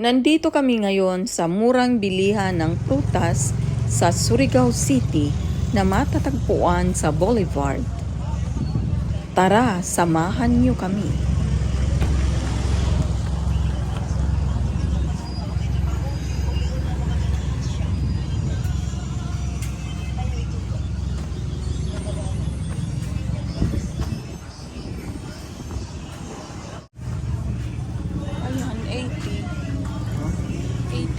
Nandito kami ngayon sa murang bilihan ng prutas sa Surigao City na matatagpuan sa Boulevard. Tara, samahan niyo kami.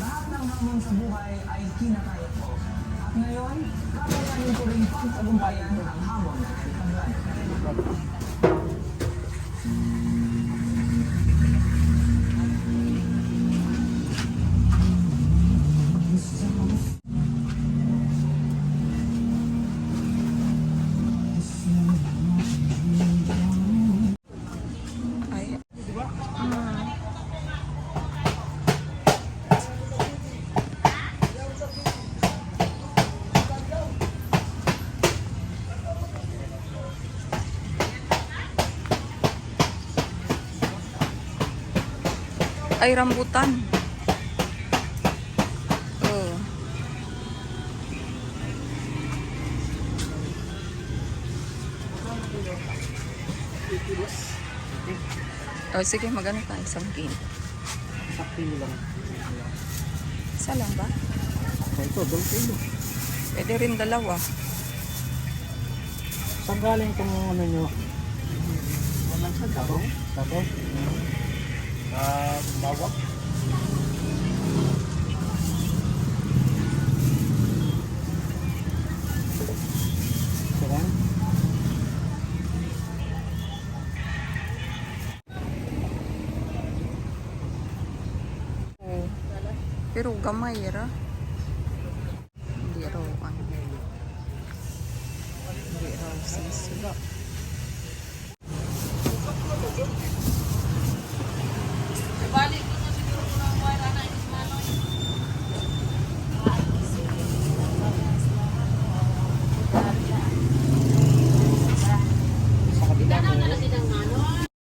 Lahat ng hamon sa buhay ay kinakaya ngayon, kakayanin ko rin pagtagumpayan ang hamon na kailangan. Ay, rambutan. Oh. Oh, sige, magano tayo isang kilo. Sa kilo lang. Isa lang ba? So, ito, 2 kilo. Pwede rin dalawa. Saan galing itong ano nyo? Walang sa Tabo. Tabo? Sarang? Oh. Pero gamay ra. Hindi raw ano. Hindi raw sisiba.